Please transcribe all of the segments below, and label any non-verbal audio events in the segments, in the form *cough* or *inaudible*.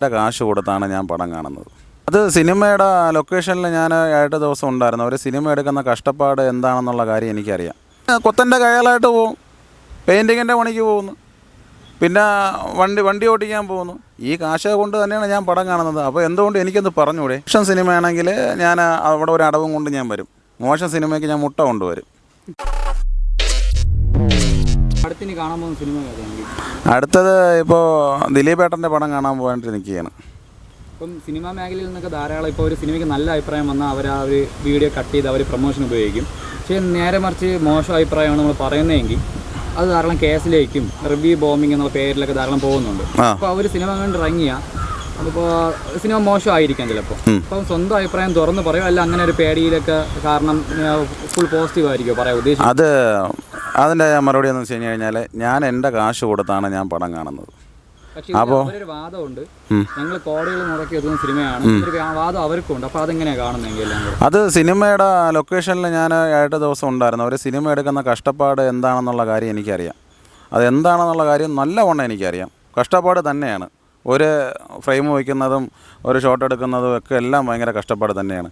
എന്റെ കാശ് കൊടുത്താണ് ഞാൻ പടം കാണുന്നത്. അത് സിനിമയുടെ ലൊക്കേഷനിൽ ഞാൻ ഏഴ് ദിവസം ഉണ്ടായിരുന്നു. ഒരു സിനിമ എടുക്കുന്ന കഷ്ടപ്പാട് എന്താണെന്നുള്ള കാര്യം എനിക്കറിയാം. കൊത്തന്റെ കയ്യാലായിട്ട് പോകും. പെയിന്റിങ്ങിന്റെ പണിക്ക് പോകുന്നു. പിന്നെ വണ്ടി വണ്ടി ഓടിക്കാൻ പോകുന്നു. ഈ കാശ് കൊണ്ട് തന്നെയാണ് ഞാൻ പടം കാണുന്നത്. അപ്പോൾ എന്തുകൊണ്ട് എനിക്കൊന്ന് പറഞ്ഞൂടെ മോശം സിനിമയാണെങ്കിൽ ഞാൻ അവിടെ ഒരു അടവും കൊണ്ട് ഞാൻ വരും. മോശം സിനിമയ്ക്ക് ഞാൻ മുട്ട കൊണ്ടുവരും. അടുത്തിനി കാണാൻ പോകുന്ന സിനിമ ഏതാണെങ്കിൽ അടുത്തത് ഇപ്പോൾ ദിലീപേട്ടന്റെ പടം കാണാൻ പോകാനായിട്ട് നിൽക്കുകയാണ് ഇപ്പം സിനിമാ മേഖലയിൽ നിന്നൊക്കെ ധാരാളം ഇപ്പോൾ ഒരു സിനിമയ്ക്ക് നല്ല അഭിപ്രായം വന്നാൽ അവർ ആ ഒരു വീഡിയോ കട്ട് ചെയ്ത് അവർ പ്രൊമോഷൻ ഉപയോഗിക്കും. പക്ഷേ നേരെ മറിച്ച് മോശം അഭിപ്രായമാണ് നമ്മൾ പറയുന്നതെങ്കിൽ അത് ധാരാളം കേസിലേക്കും റിവ്യൂ ബോംബിംഗ് എന്നുള്ള പേരിലൊക്കെ ധാരാളം പോകുന്നുണ്ട്. അപ്പോൾ അവർ സിനിമ കണ്ട് ഇറങ്ങിയാൽ അതിപ്പോൾ സിനിമ മോശമായിരിക്കാം ചിലപ്പോൾ. അപ്പം സ്വന്തം അഭിപ്രായം തുറന്ന് പറയും? അല്ല അങ്ങനെ ഒരു പേടിയിലൊക്കെ കാരണം ഫുൾ പോസിറ്റീവ് ആയിരിക്കും പറയാൻ ഉദ്ദേശിച്ചത് അത് അതിന്റെ മറുപടി എന്ന് വെച്ച് കഴിഞ്ഞ് കഴിഞ്ഞാൽ ഞാൻ എന്റെ കാശ് കൊടുത്താണ് ഞാൻ പടം കാണുന്നത്. അപ്പോൾ ഇതിൽ അവരൊരു വാദമുണ്ട്. ഞങ്ങൾ കോടികൾ മുടക്കി എത്തുന്ന സിനിമയാണ്. വാദം അവർക്കുണ്ട്. അപ്പോൾ അതെങ്ങനെയാണ് അത് സിനിമയുടെ ലൊക്കേഷനിൽ ഞാൻ ഏഴ് ദിവസം ഉണ്ടായിരുന്നു. അവർ സിനിമ എടുക്കുന്ന കഷ്ടപ്പാട് എന്താണെന്നുള്ള കാര്യം എനിക്കറിയാം. അത് എന്താണെന്നുള്ള കാര്യം നല്ലവണ്ണം എനിക്കറിയാം. കഷ്ടപ്പാട് തന്നെയാണ്. ഒരു ഫ്രെയിം വയ്ക്കുന്നതും ഒരു ഷോട്ട് എടുക്കുന്നതും ഒക്കെ എല്ലാം ഭയങ്കര കഷ്ടപ്പാട് തന്നെയാണ്.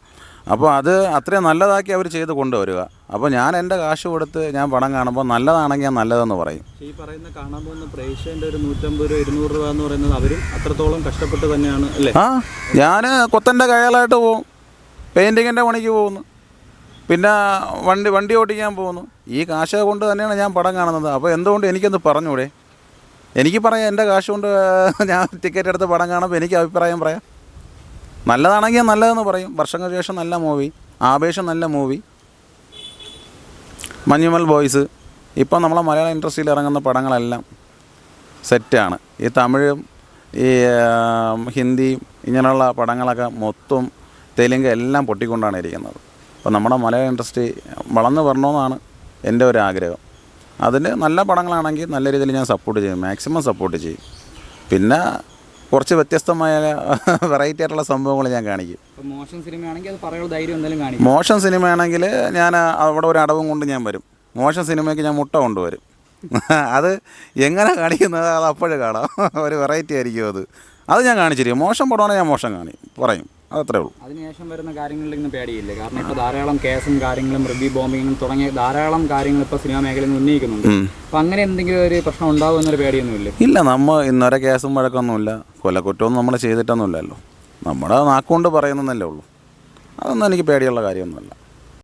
അപ്പോൾ അത് അത്രയും നല്ലതാക്കി അവർ ചെയ്ത് കൊണ്ടുവരിക. അപ്പോൾ ഞാൻ എന്റെ കാശ് കൊടുത്ത് ഞാൻ പണം കാണുമ്പോൾ നല്ലതാണെങ്കിൽ ഞാൻ നല്ലതെന്ന് പറയും. ഈ പറയുന്ന കാണാൻ പോകുന്ന പ്രേക്ഷകന്റെ ഒരു നൂറ്റമ്പത് രൂപ ഇരുന്നൂറ് രൂപ എന്ന് പറയുന്നത് അവരും അത്രത്തോളം കഷ്ടപ്പെട്ട് തന്നെയാണ് അല്ലേ? ആ ഞാൻ കൊത്തന്റെ കയ്യാലായിട്ട് പോകും. പെയിന്റിങ്ങിന്റെ പണിക്ക് പോകുന്നു. പിന്നെ വണ്ടി വണ്ടി ഓടിക്കാൻ പോകുന്നു. ഈ കാശ് കൊണ്ട് തന്നെയാണ് ഞാൻ പടം കാണുന്നത്. അപ്പോൾ എന്തുകൊണ്ട് എനിക്കൊന്ന് പറഞ്ഞൂടെ എനിക്ക് പറയാം എന്റെ കാശ് കൊണ്ട് ഞാൻ ടിക്കറ്റ് എടുത്ത് പടം കാണുമ്പോൾ എനിക്ക് അഭിപ്രായം പറയാം. നല്ലതാണെങ്കിൽ നല്ലതെന്ന് പറയും. വർഷങ്ങൾക്ക് ശേഷം നല്ല മൂവി ആവേശം നല്ല മൂവി. മഞ്ഞുമൽ ബോയ്സ്. ഇപ്പം നമ്മളെ മലയാള ഇൻഡസ്ട്രിയിൽ ഇറങ്ങുന്ന പടങ്ങളെല്ലാം സെറ്റാണ്. ഈ തമിഴും ഈ ഹിന്ദിയും ഇങ്ങനെയുള്ള പടങ്ങളൊക്കെ മൊത്തം തെലുങ്ക് എല്ലാം പൊട്ടിക്കൊണ്ടാണ് ഇരിക്കുന്നത്. അപ്പോൾ നമ്മുടെ മലയാള ഇൻഡസ്ട്രി വളർന്നു വരണമെന്നാണ് എന്റെ ഒരു ആഗ്രഹം അതിന് നല്ല പടങ്ങളാണെങ്കിൽ നല്ല രീതിയിൽ ഞാൻ സപ്പോർട്ട് ചെയ്യും. മാക്സിമം സപ്പോർട്ട് ചെയ്യും. പിന്നെ കുറച്ച് വ്യത്യസ്തമായ *laughs* വെറൈറ്റി ആയിട്ടുള്ള സംഭവങ്ങൾ ഞാൻ കാണിക്കും. മോശം സിനിമയാണെങ്കിൽ മോശം സിനിമയാണെങ്കിൽ ഞാൻ അവിടെ ഒരു അടവും കൊണ്ട് ഞാൻ വരും. മോശം സിനിമയ്ക്ക് ഞാൻ മുട്ട കൊണ്ടുവരും *laughs* അത് എങ്ങനെ കാണിക്കുന്നത് അത് അപ്പോഴും കാണാം. *laughs* ഒരു വെറൈറ്റി ആയിരിക്കും അത്. അത് ഞാൻ കാണിച്ചിരിക്കും. മോശം പടമാണെങ്കിൽ ഞാൻ മോശം കാണി പറയും. അതത്രേ ഉള്ളൂ. അതിനുശേഷം വരുന്ന കാര്യങ്ങളിൽ ഇന്ന് പേടിയില്ലേ. കാരണം ഇപ്പോൾ ധാരാളം കേസും കാര്യങ്ങളും റിവ്യൂ ബോംബിങ്ങും തുടങ്ങിയ ധാരാളം കാര്യങ്ങൾ ഇപ്പോൾ സിനിമാ മേഖലയിൽ നിന്ന് ഉന്നയിക്കുന്നുണ്ട്. അപ്പം അങ്ങനെ എന്തെങ്കിലും ഒരു പ്രശ്നം ഉണ്ടാകും എന്നൊരു പേടിയൊന്നുമില്ല. ഇല്ല നമ്മൾ ഇന്നൊരു കേസും വഴക്കൊന്നുമില്ല. കൊലക്കുറ്റമൊന്നും നമ്മൾ ചെയ്തിട്ടൊന്നുമില്ലല്ലോ. നമ്മുടെ നാക്കുകൊണ്ട് പറയുന്നതല്ലേ ഉള്ളൂ. അതൊന്നും എനിക്ക് പേടിയുള്ള കാര്യമൊന്നുമല്ല.